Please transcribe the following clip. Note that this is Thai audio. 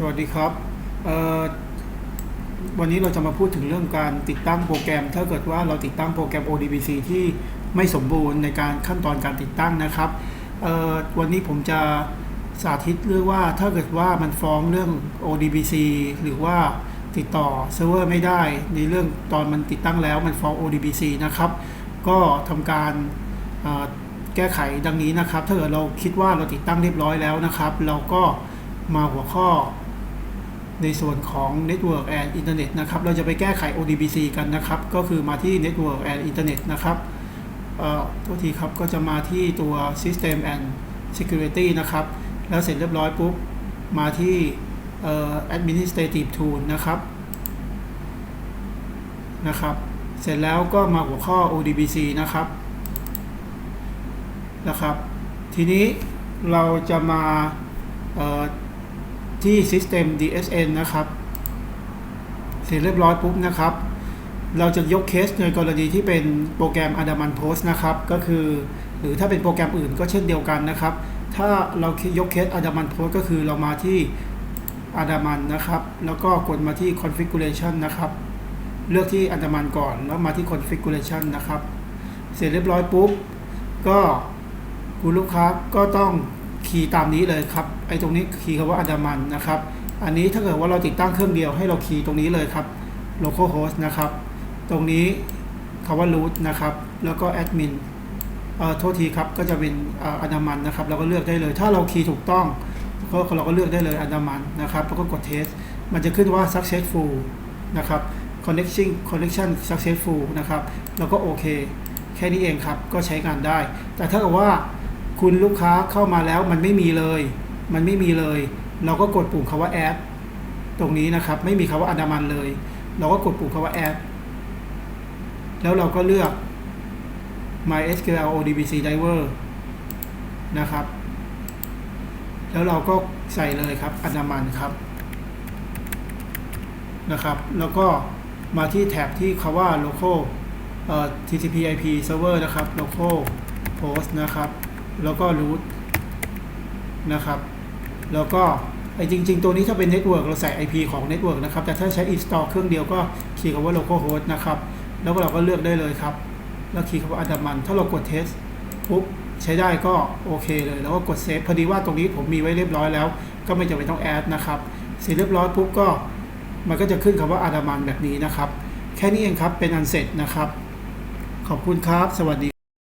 สวัสดีครับ วันนี้เราจะมาพูดถึงเรื่องการติดตั้งโปรแกรม ถ้าเกิดว่าเราติดตั้งโปรแกรม ODBC ที่ไม่สมบูรณ์ในการขั้นตอนการติดตั้งนะครับ วันนี้ผมจะสาธิตเรื่องว่าถ้าเกิดว่ามันฟ้องเรื่อง ODBC หรือว่าติดต่อเซิร์ฟเวอร์ไม่ได้ในเรื่องตอนมันติดตั้งแล้วมันฟ้อง ODBC นะครับ ก็ทำการแก้ไขดังนี้นะครับ ถ้าเกิดเราคิดว่าเราติดตั้งเรียบร้อยแล้วนะครับ เราก็มาหัวข้อ ในส่วนของ Network and Internet นะครับ เราจะไปแก้ไข ODBC กันนะครับ ก็คือมาที่ Network and Internet นะครับเอ่อโทษทีครับก็จะมาที่ตัว System and Security นะครับ แล้วเสร็จเรียบร้อยปุ๊บ มาที่ Administrative Tool นะครับนะครับ เสร็จแล้วก็มาหัวข้อ ODBC นะครับนะครับ ทีนี้เราจะมา ที่ System DSN นะครับ เสร็จเรียบร้อยปุ๊บนะครับ เราจะยกเคสในกรณีที่เป็นโปรแกรม Adaman Post นะครับ ก็คือ หรือถ้าเป็นโปรแกรมอื่นก็เช่นเดียวกันนะครับ ถ้าเรายกเคส Adaman Post ก็คือเรามาที่ Adaman นะครับ แล้วก็กดมาที่ Configuration นะครับ เลือกที่ Adaman ก่อน แล้วมาที่ Configuration นะครับ เสร็จเรียบร้อยปุ๊บ ก็คุณลูกค้าก็ต้อง คีย์ตามนี้เลยครับไอ้ตรงนี้คีย์คำว่าอันดามันนะครับ อันนี้ถ้าเกิดว่าเราติดตั้งเครื่องเดียวให้เราคีย์ตรงนี้เลยครับ localhost นะครับ ตรงนี้คำว่า root นะครับ แล้วก็ admin เอ่อโทษทีครับก็จะเป็นอันดามันนะครับ เราก็เลือกได้เลย ถ้าเราคีย์ถูกต้องก็เราก็เลือกได้เลยอันดามันนะครับแล้วก็กด test มันจะขึ้นว่า successful นะครับ connection connection successful นะครับ แล้วก็โอเค แค่นี้เองครับ ก็ใช้งานได้ แต่ถ้าเกิดว่า คุณลูกค้าเข้ามาแล้วมันไม่มีเลย มันไม่มีเลย เราก็กดปุ่มคาว่า add ตรงนี้นะครับ ไม่มีคาว่าอันดามันเลย เราก็กดปุ่มคาว่า add แล้วเราก็เลือก MySQL ODBC Driver นะครับ แล้วเราก็ใส่เลยครับอันดามันครับนะครับ แล้วก็มาที่แท็บที่คาว่า local เอ่อ TCP IP server นะครับ local host นะครับ แล้วก็ root นะครับ แล้วก็ไอ้จริง ๆ ตัวนี้ถ้าเป็น network เราใส่ IP ของ network นะครับ แต่ถ้าใช้ install เครื่องเดียวก็คีย์คำว่า local host นะครับ แล้วเราก็เลือกได้เลยครับ แล้วคีย์คำว่า adaman ถ้าเรากด test ปุ๊บใช้ได้ก็โอเคเลย แล้วก็กด save พอดีว่าตรงนี้ผมมีไว้เรียบร้อยแล้ว ก็ไม่จำเป็นต้อง add นะครับเสร็จเรียบร้อยปุ๊บก็มันก็จะขึ้นคำว่า adaman แบบนี้นะครับ แค่นี้เองครับเป็นอันเสร็จนะครับ ขอบคุณครับ สวัสดี